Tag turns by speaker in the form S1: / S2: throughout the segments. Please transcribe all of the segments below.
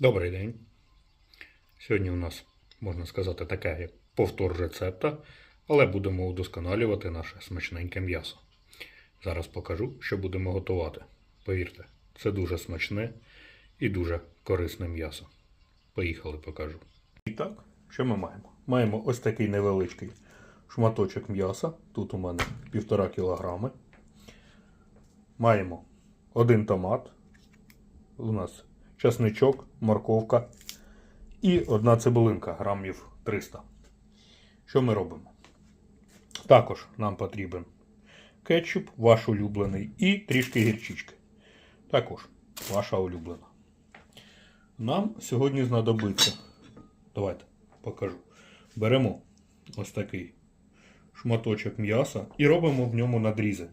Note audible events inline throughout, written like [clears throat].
S1: Добрий день. Сьогодні у нас, можна сказати, таке як повтор рецепта, але будемо удосконалювати наше смачненьке м'ясо. Зараз покажу, що будемо готувати. Повірте, це дуже смачне і дуже корисне м'ясо. Поїхали, покажу. І так, що ми маємо? Маємо ось такий невеличкий шматочок м'яса. Тут у мене півтора кілограми. Маємо один томат. У нас часничок, морковка і одна цибулинка грамів 300. Що ми робимо? Також нам потрібен кетчуп, ваш улюблений, і трішки гірчички. Також ваша улюблена. Нам сьогодні знадобиться. Давайте покажу. Беремо ось такий шматочок м'яса і робимо в ньому надрізи.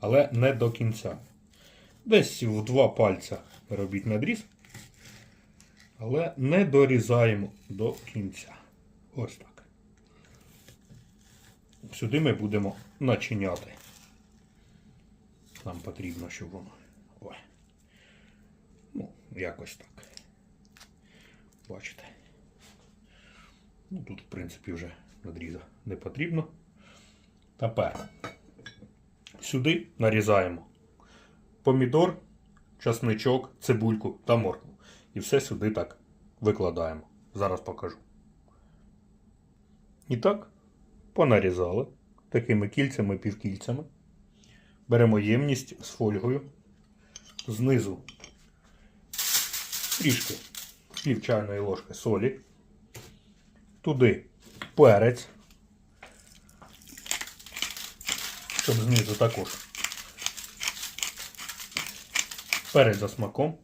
S1: Але не до кінця. Десь в два пальця робіть надріз. Але не дорізаємо до кінця. Ось так. Сюди ми будемо начиняти. Нам потрібно, щоб воно. Ой. Ну, якось так. Бачите. Ну, тут, в принципі, вже надріза не потрібно. Тепер сюди нарізаємо помідор, часничок, цибульку та моркву. І все сюди так викладаємо. Зараз покажу. І так, понарізали такими кільцями, півкільцями. Беремо ємність з фольгою. Знизу трішки пів чайної ложки солі. Туди перець. Щоб знизу також перець за смаком.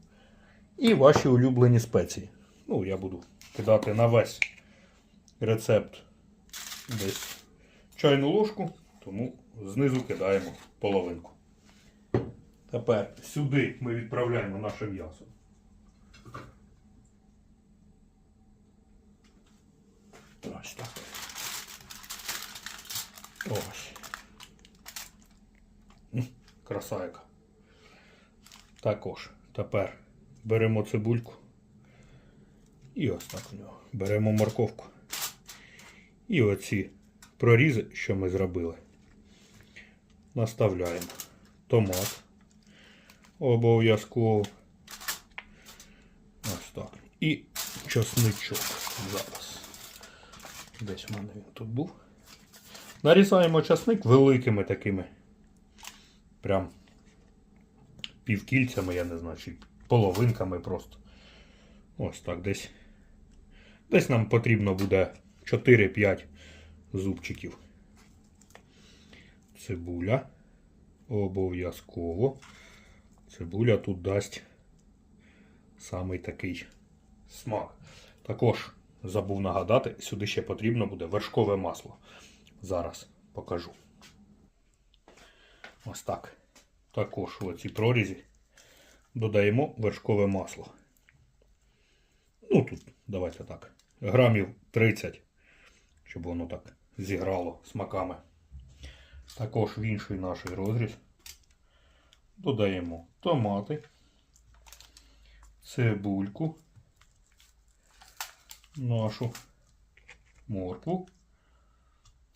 S1: І ваші улюблені спеції. Ну, я буду кидати на весь рецепт десь чайну ложку, тому знизу кидаємо половинку. Тепер сюди ми відправляємо наше м'ясо. Ось так. Ось. Краса. Також тепер беремо цибульку. І ось так в нього. Беремо морковку. І оці прорізи, що ми зробили, наставляємо томат. Обов'язково. Ось так. І часничок зараз. Десь у мене він тут був. Нарізаємо часник великими такими. Прям півкільцями, я не знаю, чи половинками просто. Ось так десь. Десь нам потрібно буде 4-5 зубчиків. Цибуля. Обов'язково. Цибуля тут дасть самий такий смак. Також забув нагадати, сюди ще потрібно буде вершкове масло. Зараз покажу. Ось так. Також в оці прорізі додаємо вершкове масло. Ну тут, давайте так, грамів 30, щоб воно так зіграло смаками. Також в інший наш розріз додаємо томати, цибульку, нашу моркву,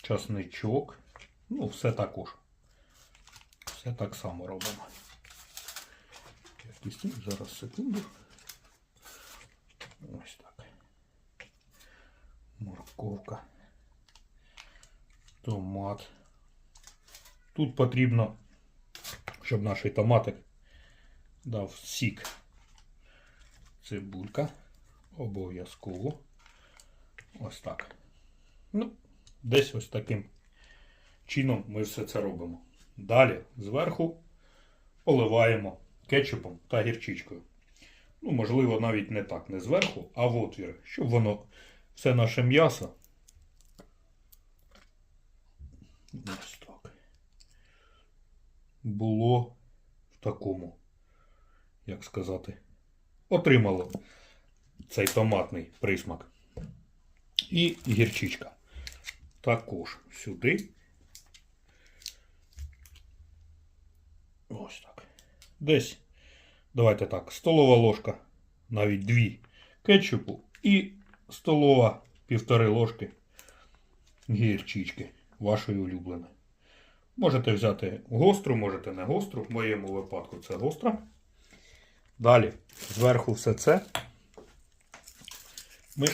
S1: часничок. Ну, все також. Все так само робимо. Зараз секунду. Ось так. Морковка. Томат. Тут потрібно, щоб наш томатик дав сік. Цибулька. Обов'язково. Ось так. Ну, десь ось таким чином ми все це робимо. Далі зверху поливаємо кетчупом та гірчичкою. Ну, можливо, навіть не так, не зверху, а в отвір, щоб воно все наше м'ясо. Було в такому, як сказати, отримало цей томатний присмак. І гірчичка. Також сюди. Ось так. Десь, давайте так, столова ложка навіть дві кетчупу і столова півтори ложки гірчички вашої улюбленої. Можете взяти гостру, можете не гостру. В моєму випадку це гостра. Далі, зверху все це ми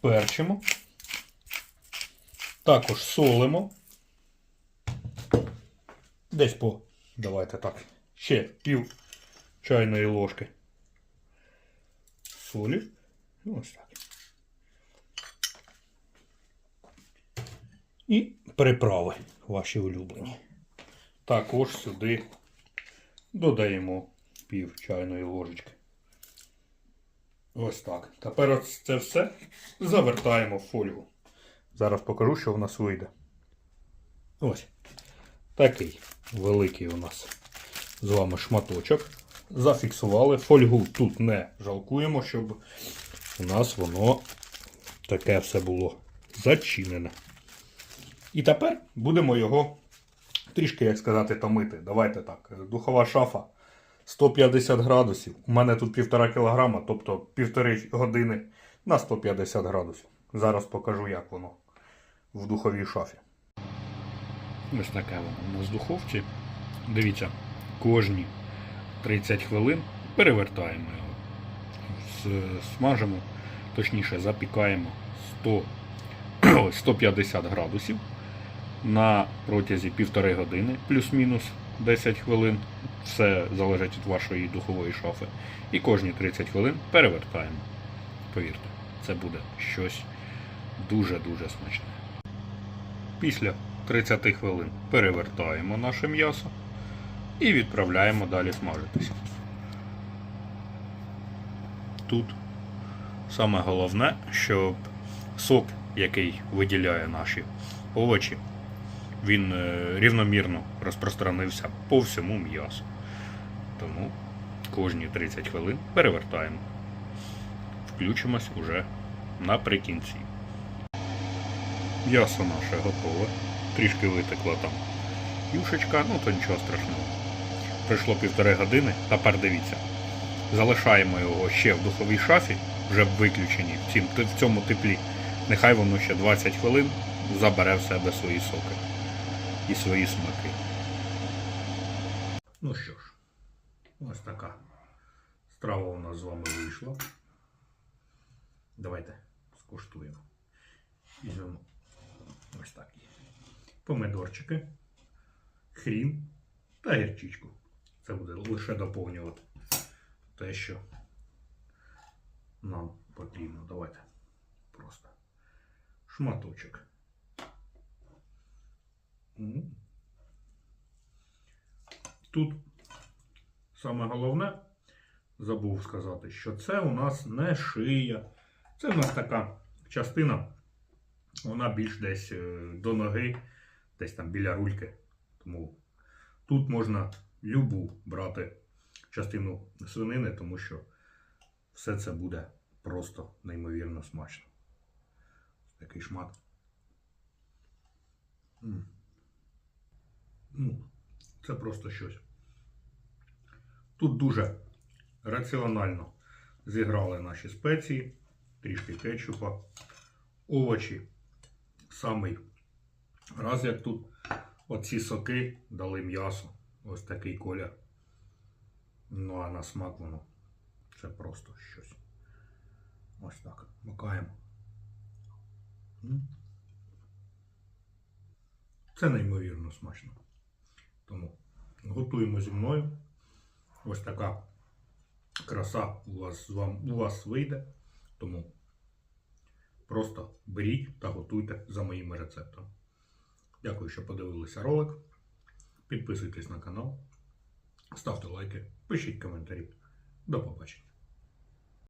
S1: перчимо. Також солимо. Десь по, давайте так, ще пів чайної ложки солі. Ось так. І приправи ваші улюблені. Також сюди додаємо пів чайної ложечки. Ось так. Тепер це все завертаємо в фольгу. Зараз покажу, що в нас вийде. Ось. Такий великий у нас з вами шматочок. Зафіксували. Фольгу тут не жалкуємо, щоб у нас воно таке все було зачинене. І тепер будемо його трішки, як сказати, томити. Давайте так. Духова шафа 150 градусів. У мене тут півтора кілограма, тобто півтори години на 150 градусів. Зараз покажу, як воно в духовій шафі. Ось таке воно у нас духовці. Дивіться, кожні 30 хвилин перевертаємо його. Смажимо, точніше запікаємо 100, 150 [clears throat] градусів на протязі півтори години, плюс-мінус 10 хвилин. Все залежить від вашої духової шафи. І кожні 30 хвилин перевертаємо. Повірте, це буде щось дуже-дуже смачне. Після 30 хвилин перевертаємо наше м'ясо і відправляємо далі смажитися. Тут саме головне, щоб сок, який виділяє наші овочі, він е, рівномірно розпространився по всьому м'ясу. Тому кожні 30 хвилин перевертаємо. Включимось уже наприкінці. М'ясо наше готове. Трішки витекла там юшечка, ну то нічого страшного. Пройшло півтори години, тепер дивіться. Залишаємо його ще в духовій шафі, вже виключені в цьому теплі. Нехай воно ще 20 хвилин забере в себе свої соки і свої смаки. Ну що ж, ось така страва у нас з вами вийшла. Давайте скуштуємо. Візьмемо ось так. Помидорчики, хрін та гірчичку. Це буде лише доповнювати те, що нам потрібно. Давайте просто шматочок. Тут саме головне, забув сказати, що це у нас не шия. Це у нас така частина, вона більш десь е, до ноги, десь там біля рульки. Тому тут можна любу брати частину свинини, тому що все це буде просто неймовірно смачно. Такий шмат. М. Ну, це просто щось. Тут дуже раціонально зіграли наші спеції, трішки кетчупа, овочі. Самий раз як тут оці соки дали м'ясо. Ось такий колір. Ну а на смак воно це просто щось. Ось так. Макаємо. Це неймовірно смачно. Тому готуємо зі мною. Ось така краса у вас, вам, у вас вийде. Тому просто беріть та готуйте за моїми рецептами. Дякую, що подивилися ролик. Підписуйтесь на канал, ставте лайки, пишіть коментарі. До побачення.